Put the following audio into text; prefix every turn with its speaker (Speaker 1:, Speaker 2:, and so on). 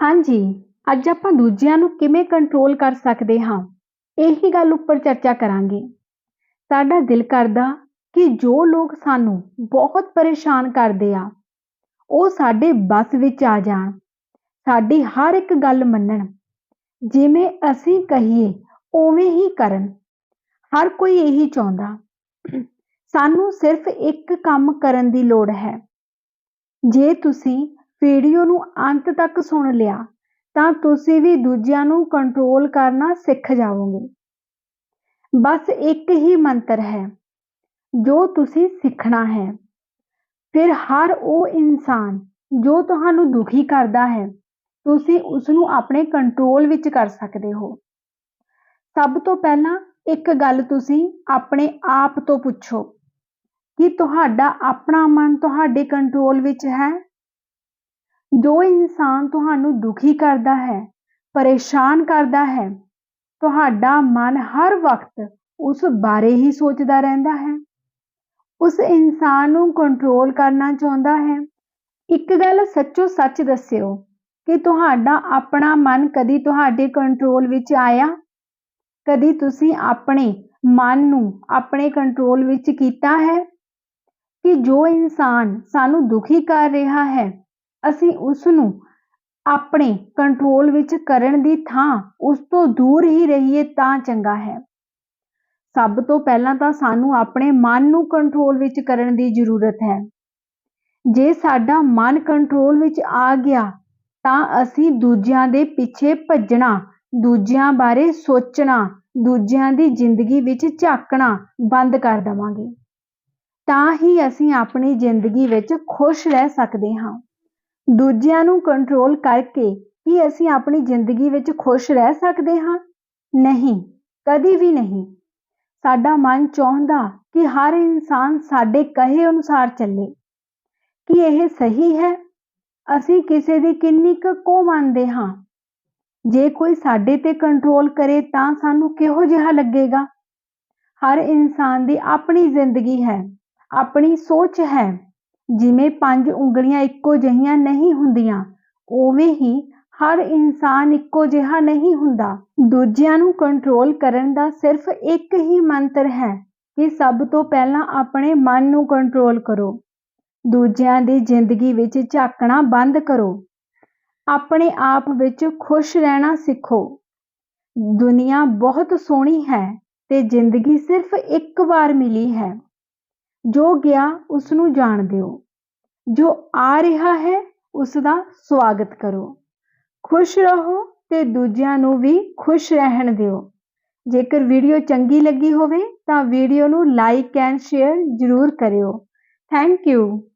Speaker 1: ਹਾਂਜੀ, ਅੱਜ ਆਪਾਂ ਦੂਜਿਆਂ ਨੂੰ ਕਿਵੇਂ ਕੰਟਰੋਲ ਕਰ ਸਕਦੇ ਹਾਂ, ਇਹੀ ਗੱਲ ਉੱਪਰ ਚਰਚਾ ਕਰਾਂਗੇ। ਸਾਡਾ ਦਿਲ ਕਰਦਾ ਕਿ ਜੋ ਲੋਕ ਸਾਨੂੰ ਬਹੁਤ ਪਰੇਸ਼ਾਨ ਕਰਦੇ ਆ, ਉਹ ਸਾਡੇ ਬਸ ਵਿੱਚ ਆ ਜਾਣ, ਸਾਡੀ ਹਰ ਇੱਕ ਗੱਲ ਮੰਨਣ। ਜਿਵੇਂ ਅਸੀਂ ਕਹੀਏ, ਉਵੇਂ ਹੀ ਕਰਨ। ਹਰ ਕੋਈ ਇਹੀ ਚਾਹੁੰਦਾ, ਸਾਨੂੰ ਸਿਰਫ ਇੱਕ ਕੰਮ ਕਰਨ ਦੀ ਲੋੜ ਹੈ। ਜੇ ਤੁਸੀਂ ਵੀਡੀਓ ਨੂੰ ਅੰਤ ਤੱਕ ਸੁਣ ਲਿਆ, ਤਾਂ ਤੁਸੀਂ ਵੀ ਦੂਜਿਆਂ ਨੂੰ ਕੰਟਰੋਲ ਕਰਨਾ ਸਿੱਖ ਜਾਵੋਗੇ। ਬਸ ਇੱਕ ਹੀ ਮੰਤਰ ਹੈ, ਜੋ ਤੁਸੀਂ ਸਿੱਖਣਾ ਹੈ। ਫਿਰ ਹਰ ਉਹ ਇਨਸਾਨ ਜੋ ਤੁਹਾਨੂੰ ਦੁਖੀ ਕਰਦਾ ਹੈ, ਤੁਸੀਂ ਉਸ ਨੂੰ ਆਪਣੇ ਕੰਟਰੋਲ ਵਿੱਚ ਕਰ ਸਕਦੇ ਹੋ। ਸਭ ਤੋਂ ਪਹਿਲਾਂ ਇੱਕ ਗੱਲ ਤੁਸੀਂ ਆਪਣੇ ਆਪ ਤੋਂ ਪੁੱਛੋ, ਕਿ ਤੁਹਾਡਾ ਆਪਣਾ ਮਨ ਤੁਹਾਡੇ ਕੰਟਰੋਲ ਵਿੱਚ ਹੈ ਜੋ ਇਨਸਾਨ ਤੁਹਾਨੂੰ ਦੁਖੀ ਕਰਦਾ ਹੈ, ਪਰੇਸ਼ਾਨ ਕਰਦਾ ਹੈ, ਤੁਹਾਡਾ ਮਨ ਹਰ ਵਕਤ ਉਸ ਬਾਰੇ ਹੀ ਸੋਚਦਾ ਰਹਿੰਦਾ ਹੈ। ਉਸ ਇਨਸਾਨ ਨੂੰ ਕੰਟਰੋਲ ਕਰਨਾ ਚਾਹੁੰਦਾ ਹੈ। ਇੱਕ ਗੱਲ ਸੱਚੋ ਸੱਚ ਦੱਸਿਓ ਕਿ ਤੁਹਾਡਾ ਆਪਣਾ ਮਨ ਕਦੀ ਤੁਹਾਡੇ ਕੰਟਰੋਲ ਵਿੱਚ ਆਇਆ? ਕਦੀ ਤੁਸੀਂ ਆਪਣੇ ਮਨ ਨੂੰ ਆਪਣੇ ਕੰਟਰੋਲ ਵਿੱਚ ਕੀਤਾ ਹੈ? ਕਿ ਜੋ ਇਨਸਾਨ ਸਾਨੂੰ ਦੁਖੀ ਕਰ ਰਿਹਾ ਹੈ ਅਸੀਂ ਉਸ ਨੂੰ ਆਪਣੇ ਕੰਟਰੋਲ ਵਿੱਚ ਕਰਨ ਦੀ ਥਾਂ ਉਸ ਤੋਂ ਦੂਰ ਹੀ ਰਹੀਏ ਤਾਂ ਚੰਗਾ ਹੈ। ਸਭ ਤੋਂ ਪਹਿਲਾਂ ਤਾਂ ਸਾਨੂੰ ਆਪਣੇ ਮਨ ਨੂੰ ਕੰਟਰੋਲ ਵਿੱਚ ਕਰਨ ਦੀ ਜ਼ਰੂਰਤ ਹੈ। ਜੇ ਸਾਡਾ ਮਨ ਕੰਟਰੋਲ ਵਿੱਚ ਆ ਗਿਆ, ਤਾਂ ਅਸੀਂ ਦੂਜਿਆਂ ਦੇ ਪਿੱਛੇ ਭੱਜਣਾ, ਦੂਜਿਆਂ ਬਾਰੇ ਸੋਚਣਾ, ਦੂਜਿਆਂ ਦੀ ਜ਼ਿੰਦਗੀ ਵਿੱਚ ਝਾਕਣਾ ਬੰਦ ਕਰ ਦੇਵਾਂਗੇ। ਤਾਂ ਹੀ ਅਸੀਂ ਆਪਣੀ ਜ਼ਿੰਦਗੀ ਵਿੱਚ ਖੁਸ਼ ਰਹਿ ਸਕਦੇ ਹਾਂ। ਦੂਜਿਆਂ ਨੂੰ ਕੰਟਰੋਲ ਕਰਕੇ ਕੀ ਅਸੀਂ ਆਪਣੀ ਜ਼ਿੰਦਗੀ ਵਿੱਚ ਖੁਸ਼ ਰਹਿ ਸਕਦੇ ਹਾਂ? ਨਹੀਂ, ਕਦੀ ਵੀ ਨਹੀਂ। ਸਾਡਾ ਮਨ ਚਾਹੁੰਦਾ ਕਿ ਹਰ ਇਨਸਾਨ ਸਾਡੇ ਕਹੇ ਅਨੁਸਾਰ ਚੱਲੇ। ਕਿ ਇਹ ਸਹੀ ਹੈ? ਅਸੀਂ ਕਿਸੇ ਦੀ ਕਿੰਨੀ ਕੁ ਕੋ ਮੰਨਦੇ ਹਾਂ? ਜੇ ਕੋਈ ਸਾਡੇ ਤੇ ਕੰਟਰੋਲ ਕਰੇ ਤਾਂ ਸਾਨੂੰ ਕਿਹੋ ਜਿਹਾ ਲੱਗੇਗਾ? ਹਰ ਇਨਸਾਨ ਦੀ ਆਪਣੀ ਜ਼ਿੰਦਗੀ ਹੈ, ਆਪਣੀ ਸੋਚ ਹੈ। ਜਿਵੇਂ ਪੰਜ ਉਂਗਲੀਆਂ ਇੱਕੋ ਜਿਹੀਆਂ ਨਹੀਂ ਹੁੰਦੀਆਂ, ਉਵੇਂ ਹੀ ਹਰ ਇਨਸਾਨ ਇੱਕੋ ਜਿਹਾ ਨਹੀਂ ਹੁੰਦਾ। ਦੂਜਿਆਂ ਨੂੰ ਕੰਟਰੋਲ ਕਰਨ ਦਾ ਸਿਰਫ ਇੱਕ ਹੀ ਮੰਤਰ ਹੈ ਕਿ ਸਭ ਤੋਂ ਪਹਿਲਾਂ ਆਪਣੇ ਮਨ ਨੂੰ ਕੰਟਰੋਲ ਕਰੋ। ਦੂਜਿਆਂ ਦੀ ਜ਼ਿੰਦਗੀ ਵਿੱਚ ਝਾਕਣਾ ਬੰਦ ਕਰੋ। ਆਪਣੇ ਆਪ ਵਿੱਚ ਖੁਸ਼ ਰਹਿਣਾ ਸਿੱਖੋ। ਦੁਨੀਆ ਬਹੁਤ ਸੋਹਣੀ ਹੈ ਤੇ ਜ਼ਿੰਦਗੀ ਸਿਰਫ ਇੱਕ ਵਾਰ ਮਿਲੀ ਹੈ। ਜੋ ਗਿਆ ਉਸ ਨੂੰ ਜਾਣ ਦਿਓ। ਜੋ ਆ ਰਿਹਾ ਹੈ ਉਸ ਦਾ ਸਵਾਗਤ ਕਰੋ। ਖੁਸ਼ ਰਹੋ ਤੇ ਦੂਜਿਆਂ ਨੂੰ ਵੀ ਖੁਸ਼ ਰਹਿਣ ਦਿਓ। ਜੇਕਰ ਵੀਡੀਓ ਚੰਗੀ ਲੱਗੀ ਹੋਵੇ, ਤਾਂ ਵੀਡੀਓ ਨੂੰ ਲਾਈਕ ਐਂਡ ਸ਼ੇਅਰ ਜ਼ਰੂਰ ਕਰਿਓ। Thank you